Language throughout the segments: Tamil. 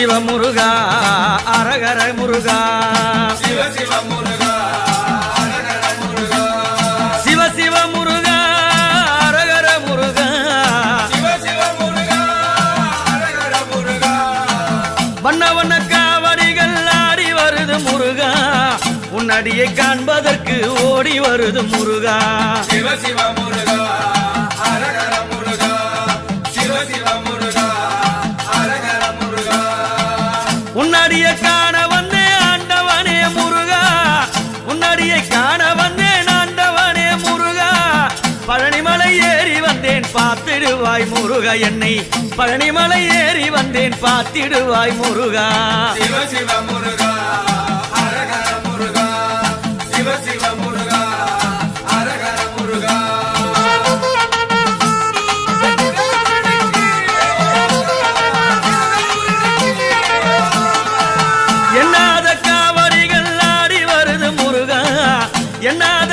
சிவ முருகா அரகர முருகா. சிவ சிவ முருகா அரகர முருகா. சிவ சிவ முருகா அரகர முருகா சிவ சிவ முருகா அரகர முருகா வண்ண வண்ண காவடிகள் ஆடி வருது முருகா. உன்னடியை காண்பதற்கு ஓடி வருது முருகா சிவ சிவ முருகா. பார்த்திடுவாய் முருகா என்னை பழனிமலை ஏறி வந்தேன். பார்த்திடுவாய் முருகா. சிவ சிவ முருகா எண்ணாத காவடிகள் ஆடி வருது முருகா. எண்ணாத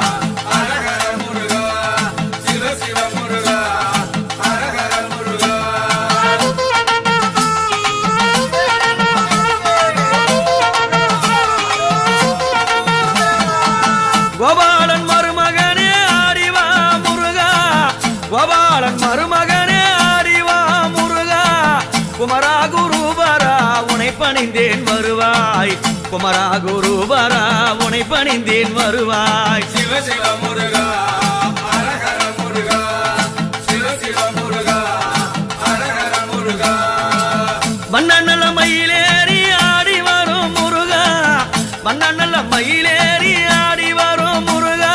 குமரா குருபரா உனை பணிந்தேன் வருவாய். குமரா குருபரா உனை பணிந்தேன் வருவாய். சிவ சிவ முருகா வண்ணநல மயிலேறி ஆடி வரும் முருகா. வண்ணநல மயிலேறி ஆடி வரும் முருகா.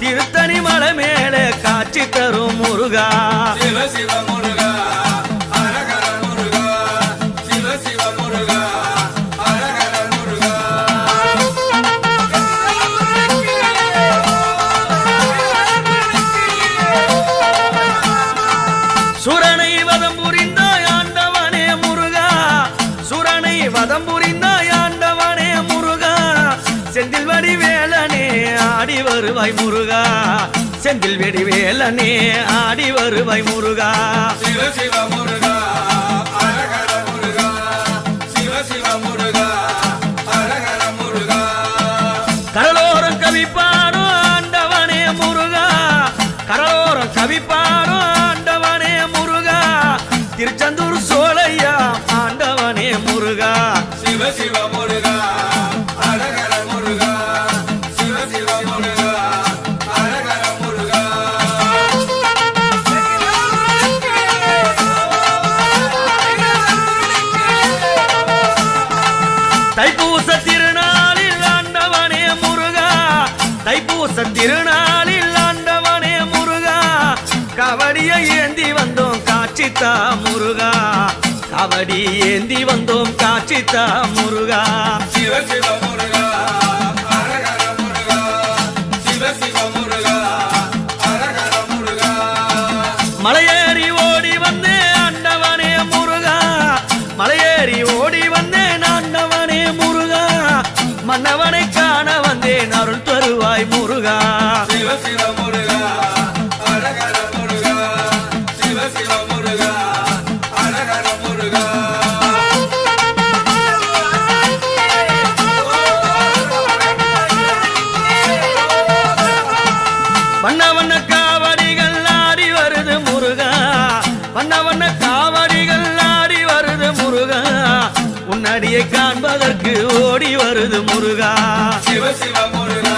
திருத்தணி மலை மேலே காட்சி தரும் முருகா. சிவ சிவ முருகா வதம் புரிந்தாய் ஆண்டவனே முருகா. செந்தில் வடி வேலனே ஆடி வருவாய் முருகா. செந்தில் வெடி வேலனே ஆடி வருவாய் முருகா. சிவ சிவ முருகா. தைப்பூச திருநாளில் ஆண்டவனே முருகா தைப்பூச திருநாளில் ஆண்டவனே முருகா. கபடியை ஏந்தி வந்தோம் காட்சித்தா முருகா. காவடி ஏந்தி வந்தோம் காட்சித்தா முருகா. சிவ சிவ முருகா. உன்னடியை காண்பதற்கு ஓடி வருது முருகா. சிவ சிவ முருகா.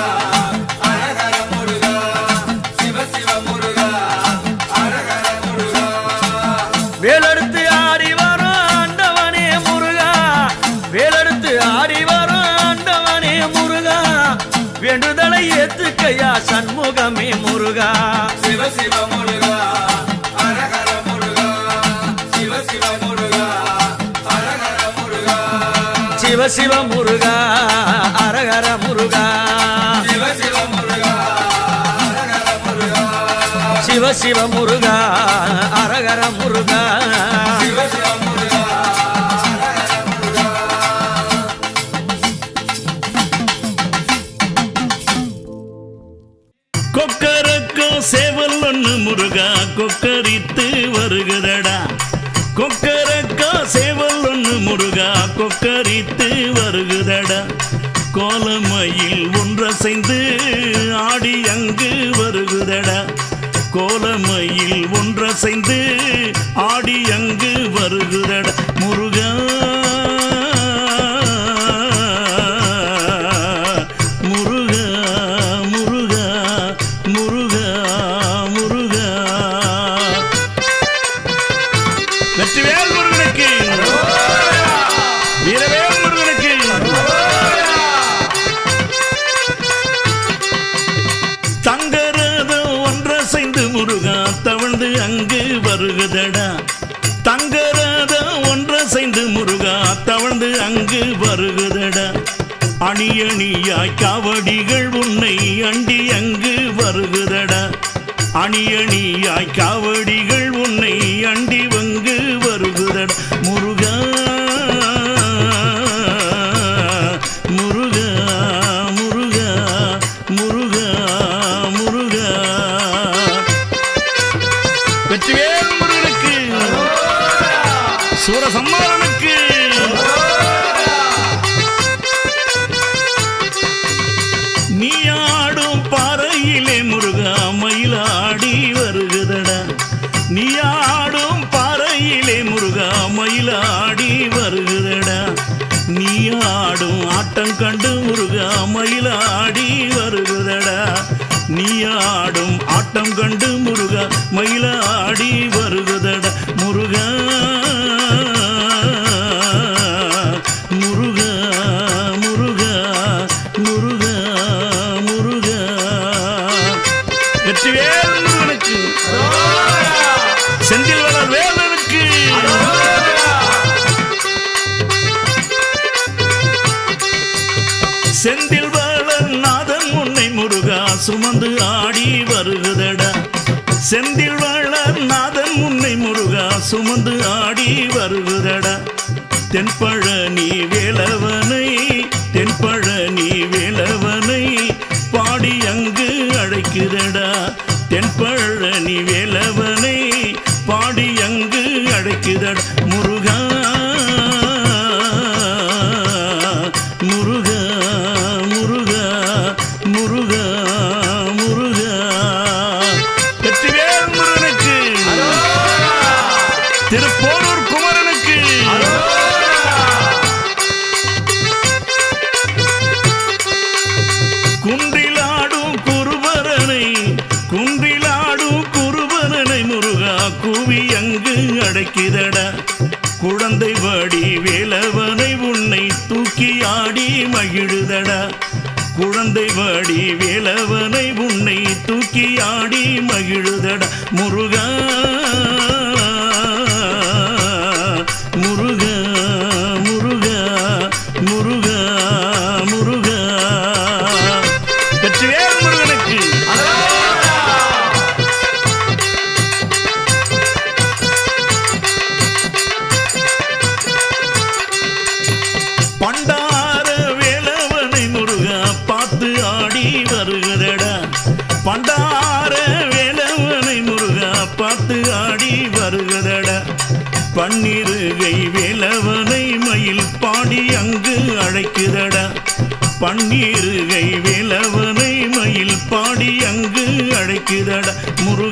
வேலெடுத்து ஆடி வரும் ஆண்டவனே முருகா. வேலெடுத்து ஆடி வரும் ஆண்டவனே முருகா. வேண்டுதலை ஏத்துக்கையா சண்முகமே முருகா. சிவ சிவ முருகா. சிவ சிவ முருகா அரகர முருகா. சிவ சிவ முருகா அரகர முருகா. சிவ சிவ முருகா அரகர முருகா சிவ கொக்கரக்கோ சேவல் ஒன்று முருகா கொக்கரித்து கொக்கரித்து வருகுதடா. கோலமையில் ஒன்றசைந்து ஆடி அங்கு வருகுதடா. கோலமையில் ஒன்றசைந்து ஆடி அங்கு வருகுதடா. முருகா முருகா அசைந்து முருகா தவழ்ந்து அங்கு வருகுதடா. அணி அணியாய் காவடிகள் உன்னை அண்டி அங்கு வருகுதடா. அணி அணியாய் காவடிகள் உன்னை அண்டி வங்கு வருகுதடா. முருகா முருகா முருகா முருகா முருகா. வெற்றிவேல் முருகனுக்கு. சூரசம்மாரனுக்கு ஆட்டம் கண்டு முருகா மயிலாடி வருகிறடா நீ ஆடும் ஆட்டம் கண்டு சுமந்து ஆடி வருகுதடா. செந்தில் வளர் நாதன் உன்னை முருகா சுமந்து ஆடி வருகுதடா. தென்பழனி வேலவனை தென்பழனி வேலவனை பாடி அங்கு அழைக்குதடா. தென்பழனி வேலவனை பாடி அங்கு அழைக்குதடா. திருப்போரூர் குமரனுக்கு. குன்றிலாடும் குருபரனை குன்றிலாடும் குருபரனை முருகா கூவி அங்கு அடைக்குதடா குழந்தை வடி வேலவனை உன்னை தூக்கி ஆடி மகிழுதடா. குழந்தை வடி வேலவனை உன்னை தூக்கி ஆடி மகிழுதடா. முருகா பன்னிருகை வேலவனை மயில் பாடி அங்கு அழைக்குதடா. பன்னீருகை வேலவனை மயில் பாடி அங்கு அழைக்குதடா. முரு